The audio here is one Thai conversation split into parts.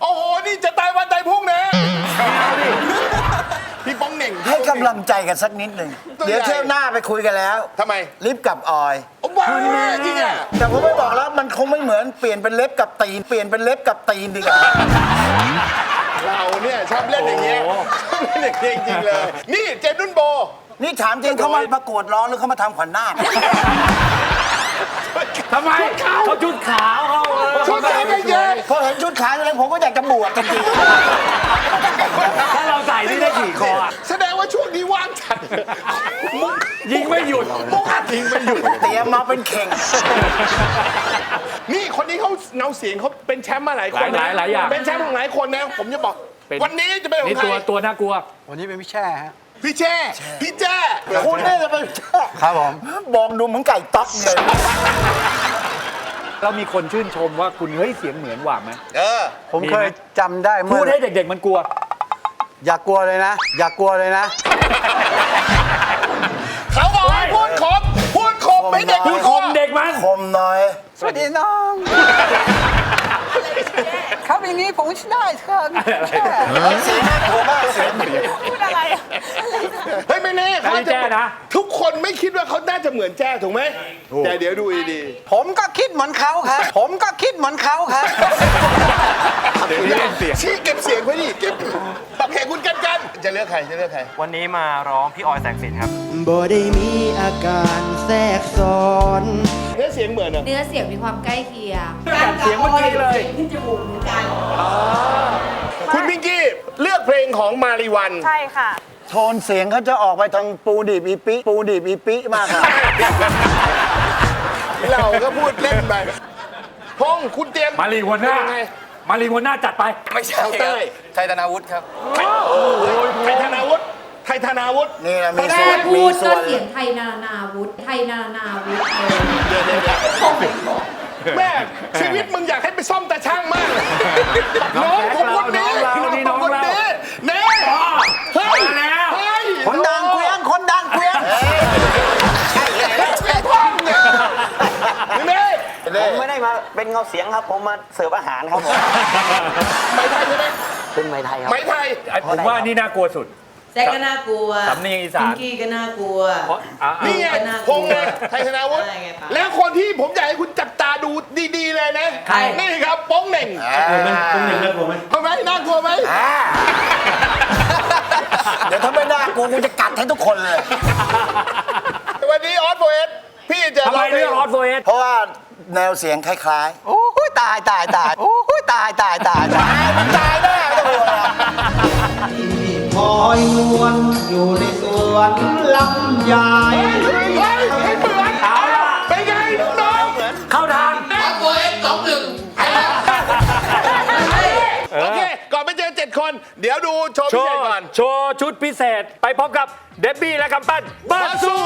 โอ้โห นี่จะตายวันตายพรุ่งนะพี่ป้องเหน่งให้กำลังใจกันสักนิดหนึ่งตัวใหญ่เดี๋ยวเที่ยวหน้าไปคุยกันแล้ว ทำไมลิฟต์กับออย โอ้บ้าจริงอะแต่ผมไม่บอกแล้วมันคงไม่เหมือนเปลี่ยนเป็นเล็บกับตีน เปลี่ยนเป็นเล็บกับตีนดีกว่า เราเนี่ยชอบเล่นอย่างเงี้ยชอบเล่นอย่างเงี้ยจริงๆเลย นี่เจนนุ่นโบ นี่ถามจริงเขามาประกวดร้องหรือเขามาทำขวัญนาคทำไมเขาชุดขาว ขาวอะไรผมก็อยากจะบวชจริงถ้าเราใส่นี่ได้กี่คออะแสดงว่าช่วงนี้ว่างจัดมุกยิงไม่หยุดมุกอัดยิงไม่หยุด ๆเตรียมมาเป็นเข่ง นี่คนนี้เขาเงาเสียงเขาเป็นแชมป์มาหลายคนหลายหลายอย่าง เป็นแชมป์ของหลายคนนะ ผมจะบอก เป็นวันนี้จะเป็นของนี่ใครตัวตัวน่ากลัว วันนี้เป็นพี่แช่ฮะ พี่แจ้พี่แจ้คุณนี่จะเป็นครับผม บองดูเหมือนไก่ต๊อกเลย เรามีคนชื่นชมว่าคุณเฮ้ยเสียงเหมือนหว่างไหม เออ ผมมีไหมเคยจำได้พูเมื่อดให้เด็กๆมันกลัว อย่ากลัวเลยนะ อย่ากลัวเลยนะ เขาบอกให้พูดคมพูดคมไม่เด็กพูดคมเด็กมันคมหน่อย สวัสดีน้อง ครับอย่างนี้ผมได้ครับแช่เสียงน่ากลัวมากเสียงเฮ้ยไม่แน่เขาไม่แจ้นะทุก คนไม่คิดว่าเขาน่าจะเหมือนแจ้ถูกไหมแต่เดี๋ยวดูดีผมก็คิดเหมือนเขาครับ ผมก็คิดเหมือนเขาครับเดี๋ยวนี้เล่นเสียงชี้เก็บเสียงไว้ดิเก็บโอเคคุณกันกัน จะเลือกใครจะเลือกใคร วันนี้มาร้องพี่ออยแสงสินครับบ่ได้มีอาการแทรกซ้อนเนื้อเสียงเหมือนเหรอเนื้อเสียงมีความใกล้เคียงการเสียงเมื่อกี้เลยขึ้นจมูกเหมือนกันคุณพิงกี้เลือกเพลงของมาริวัน ใช่ค่ะ โทนเสียงเขาจะออกไปทางปูดิบอีปิ ปูดิบอีปิมากครับเราก็พูดเล่นไปพงษ์คุณเตรียม มารีหัวหน้าเป็ไง มารีหัวหน้าจัดไป ไม่ใช่เอาเต้ยไทยธนาวุฒิครับ ไทยธนาวุฒิไทยธนาวุฒินี่นะมีแส่วนพูมีดส่ก็วนเสียงไทยนานาวุฒิไทยนานาวุฒิเลยเดี๋ยวเดี๋ยวเดี๋ยวแม่ชีวิตมึงอยากให้ไปซ่อมแต่ช่างมากเลยน้องผมคน เป็นเงาเสียงครับผมมาเสิร์ฟอาหารครับผมไม่ไทยใช่ไหมเป็นไม้ไทยครับ ไม่ไทยผมว่านี่น่ากลัวสุดแจ็คก็น่ากลัวสำเนียงอีสาน พิงกี้ก็น่ากลัว เพราะอะอะนี่ไงก็น่ากพลัวงษ์ไงไทยธนาวุฒิใช่ไงครับแล้วคนที่ผมอยากให้คุณจับตาดูดีๆเลยนะ ใคร นี่ครับโป้งเหน่งต้องอย่างน่ากลัวไหมทำไมน่ากลัวไหมเดี๋ยวถ้าไม่น่ากลัวกูจะกัดให้ทุกคนเลย วันนี้ออสโฟเอสพี่จะทำไมเลือกออสโฟเอสเพราะว่า แนวเสียงคล้ายโอ้ยตายตายตายโอ้ยตายตายตายตายๆมันตายแน่ไม่ต้องห่วงหรอกคอยนวลอยู่ในสวนลำไยเฮ้ยไม่เหมือนเอาล่ะเป็นไงน้องเข้าทางโอเค ก่อนไปเจอเจ็ดคน เดี๋ยวดูโชว์โชพิเศษว์ก่อนโชว์ชุดพิเศษไปพบกับเดบบี้และกำปั้นบามาซูสู้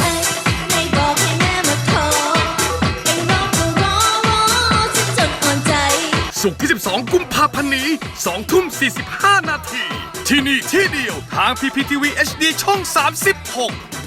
ไศุกร์ที่ 12 กุมภาพันธ์นี้ 2 ทุ่ม 45 นาที ที่นี่ที่เดียวทาง PPTV HD ช่อง 36